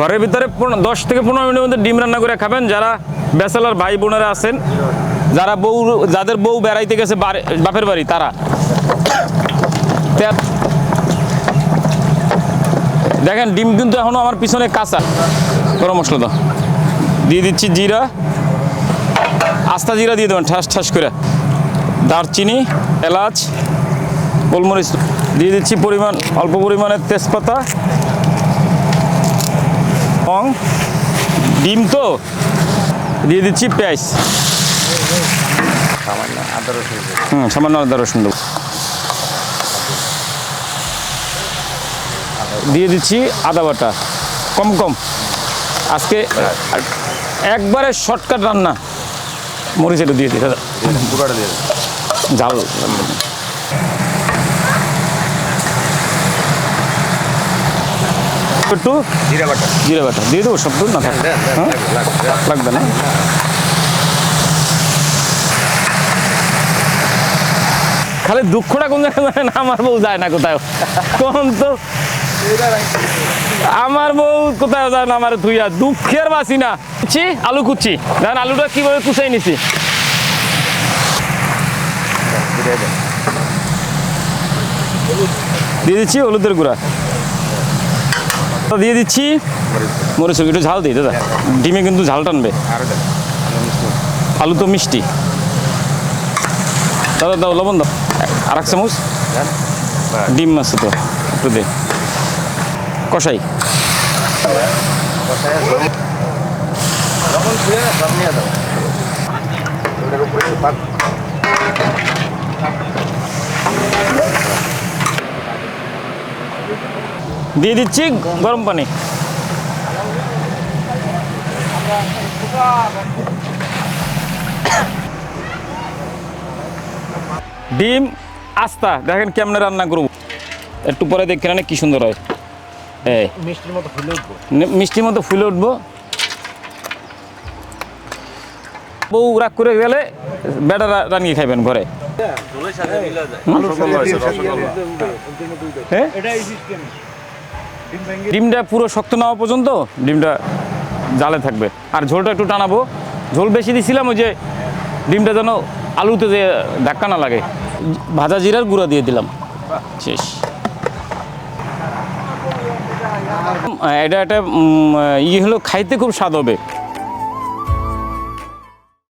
ঘরের ভিতরে দশ থেকে পনেরো মিনিটের মধ্যে ডিম রান্না করে খাবেন। যারা ব্যাচেলার ভাই বোনেরা আছেন, যারা বউ, যাদের বউ বেড়াইতে গেছে বাপের বাড়ি, তারা। দেখেন, ডিম কিন্তু এখনও আমার পিছনে কাঁচা। গরম মশলা দাও। দিয়ে দিচ্ছি জিরা। আস্তা জিরা দিয়ে দেবেন, ঠাস ঠাস করে। দারচিনি, এলাচ, গোলমরিচ দিয়ে দিচ্ছি পরিমাণ, অল্প পরিমাণের তেজপাতা। এবং ডিম তো দিয়ে দিচ্ছি পেঁয়াজ। হুম সামান্য আদা রসুন দেবো। দিয়ে দিচ্ছি আদা বাটা। কম কম। আজকে একবারে শর্টকাট রান্না। মরিচ একটু দিয়ে দিই দাদা। ঝাল। একটু জিরা বাটা। জিরে বাটা। দিয়ে দেবো সব না দেন, দেন, হ্যাঁ? লাগবে, না? খালি দুঃখটা কোন জায়গায় জানেন? আমার বউ যায় না কোথাও। কোন তো? আমার বউ কোথাও যায় না আমার ধুইয়া। দুঃখের বাসি না। কুচি আলু কুচি। দেখেন আলুটা কীভাবে কুচাই নিছি। দিয়ে দিচ্ছি হলুদের গুঁড়া। দিয়ে দিচ্ছি। মরিচ, একটু ঝাল দিই, দাদা। ডিমে কিন্তু ঝাল টানবে। আলু তো মিষ্টি। দাদা, দাও, লবণ দাও। আর এক চামচ। ডিম আছে তো, একটু দে। কষাই। কষায় গরম- দিয়ে দিচ্ছি গরম পানি। ডিম আস্তা দেখেন কেমনে রান্না করব। একটু পরে দেখেন না কি সুন্দর হয়। এই মিষ্টির মতো ফুলে উঠবো। নি- মিষ্টির মতো ফুলে উঠবো। বউ রাগ করে গেলে বেটা রানিয়ে খাইবেন ঘরে। হ্যাঁ ডিমটা পুরো শক্ত না হওয়া পর্যন্ত ডিমটা জালে থাকবে। আর ঝোলটা একটু টানাবো। ঝোল বেশি দিছিলাম, ওই যে ডিমটা যেন আলুতে যে ধাক্কা না লাগে। ভাজা জিরার গুঁড়া দিয়ে দিলাম। শেষ। এটা একটা ইয়ে হলো, খাইতে খুব স্বাদ হবে।